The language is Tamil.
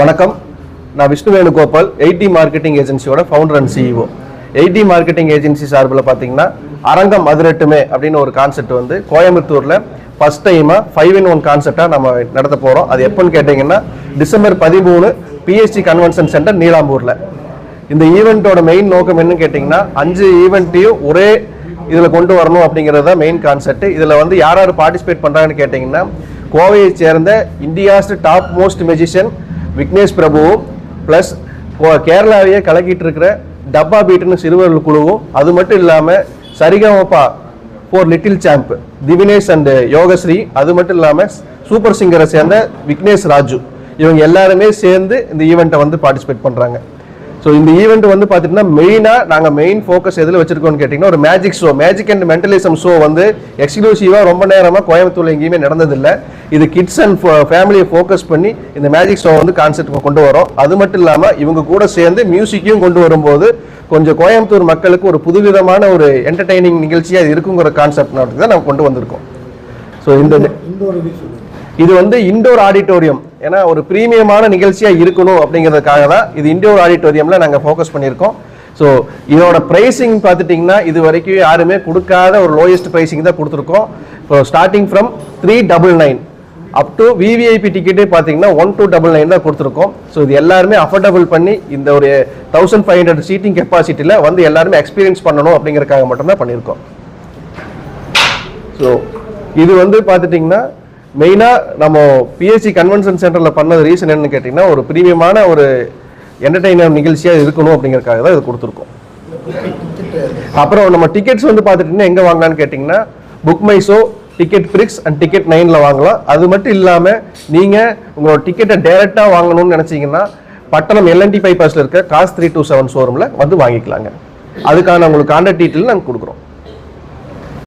வணக்கம். நான் Vishnu Venugopal eighty marketing ஏஜென்சியோட founder and CEO eighty marketing agency சார்பில் பார்த்தீங்கன்னா அரங்கம் அதிரட்டுமே அப்படின்னு ஒரு கான்செப்ட் வந்து கோயம்புத்தூரில் ஃபஸ்ட் டைமாக ஃபைவ் இன் ஒன் கான்செப்டாக நம்ம நடத்த போகிறோம் அது எப்போன்னு கேட்டிங்கன்னா டிசம்பர் பதிமூணு பிஎஸ்சி கன்வென்ஷன் சென்டர் நீலாம்பூரில். இந்த ஈவெண்ட்டோட மெயின் நோக்கம் என்னன்னு கேட்டிங்கன்னா அஞ்சு ஈவெண்ட்டையும் ஒரே இதில் கொண்டு வரணும் அப்படிங்கிறது தான் மெயின் கான்செப்ட் இதில் வந்து யார் யார் பார்ட்டிசிபேட் பண்ணுறாங்கன்னு கேட்டிங்கன்னா கோவையை சேர்ந்த India's top most magician Vignesh பிரபுவும் plus கேரளாவையே கலக்கிட்டு இருக்கிற டப்பா பீட்டுன்னு சிறுவர்கள் குழுவும் அது மட்டும் இல்லாமல் Saregamapa four little champ Divinesh and Yogasri அது மட்டும் இல்லாமல் சூப்பர் சிங்கரை சேர்ந்த விக்னேஷ் ராஜு. இவங்க எல்லாருமே சேர்ந்து இந்த ஈவெண்ட்டை வந்து பார்ட்டிசிபேட் பண்ணுறாங்க ஸோ இந்த ஈவெண்ட் வந்து பார்த்தீங்கன்னா மெயினாக நாங்கள் மெயின் ஃபோக்கஸ் எதில் வச்சிருக்கோம்னு கேட்டிங்கன்னா ஒரு magic show magic and mentalism show வந்து எக்ஸ்க்ளூசிவாக ரொம்ப நேரமாக கோயம்புத்தூர் எங்கேயுமே நடந்ததில்லை. இது கிட்ஸ் அண்ட் ஃபேமிலியை ஃபோக்கஸ் பண்ணி இந்த மேஜிக் ஷோ வந்து கான்செப்ட் கொண்டு வரோம். அது மட்டும் இல்லாமல் இவங்க கூட சேர்ந்து மியூசிக்கையும் கொண்டு வரும்போது கொஞ்சம் கோயம்புத்தூர் மக்களுக்கு ஒரு புதுவிதமான ஒரு என்டர்டைனிங் நிகழ்ச்சியாக இருக்குங்கிற கான்செப்ட் தான் நம்ம கொண்டு வந்திருக்கோம். ஸோ இந்த இது வந்து இண்டோர் ஆடிட்டோரியம் ஏன்னா ஒரு பிரீமியமான நிகழ்ச்சியாக இருக்கணும் அப்படிங்கிறதுக்காக தான் இது இண்டோர் ஆடிட்டோரியமில் நாங்கள் ஃபோக்கஸ் பண்ணியிருக்கோம். ஸோ இதோட ப்ரைஸிங் பார்த்துட்டிங்கன்னா இது வரைக்கும் யாருமே கொடுக்காத ஒரு லோயஸ்ட் ப்ரைஸிங் தான் கொடுத்துருக்கோம். இப்போ starting from three double nine up to VVIP டிக்கெட்டே பார்த்தீங்கன்னா ஒன் டூ டபுள் நைன் தான் கொடுத்துருக்கோம். ஸோ இது எல்லாருமே அஃபோர்டபுள் பண்ணி இந்த ஒரு தௌசண்ட் ஃபைவ் ஹண்ட்ரட் சீட்டிங் கெப்பாசிட்டியில் வந்து எல்லாருமே எக்ஸ்பீரியன்ஸ் பண்ணணும் அப்படிங்கிறக்காக மட்டும்தான் பண்ணியிருக்கோம். ஸோ இது வந்து பார்த்துட்டிங்கன்னா மெயினாக நம்ம பிஎஸ்சி கன்வென்ஷன் சென்டரில் பண்ணது ரீசன் என்னன்னு கேட்டிங்கன்னா ஒரு ப்ரீமியமான ஒரு என்டர்டைனர் நிகழ்ச்சியாக இருக்கணும் அப்படிங்கிறதுக்காக தான் இது கொடுத்துருக்கோம். அப்புறம் நம்ம டிக்கெட்ஸ் வந்து பார்த்துட்டிங்கன்னா எங்கே வாங்கலாம்னு கேட்டிங்கன்னா புக் மைசோ டிக்கெட் பிரிக்ஸ் அண்ட் டிக்கெட் நைனில் வாங்கலாம். அது மட்டும் இல்லாமல் நீங்கள் உங்களோட டிக்கெட்டை டைரெக்டாக வாங்கணும்னு நினச்சிங்கன்னா பட்டணம் எல்என்டி பைபாஸில் இருக்க காஸ் த்ரீ டூ செவன் ஷோரூமில் வந்து வாங்கிக்கலாங்க. அதுக்கான உங்களுக்கு கான்டாக்ட் டீட்டெயில் நாங்கள் கொடுக்குறோம்.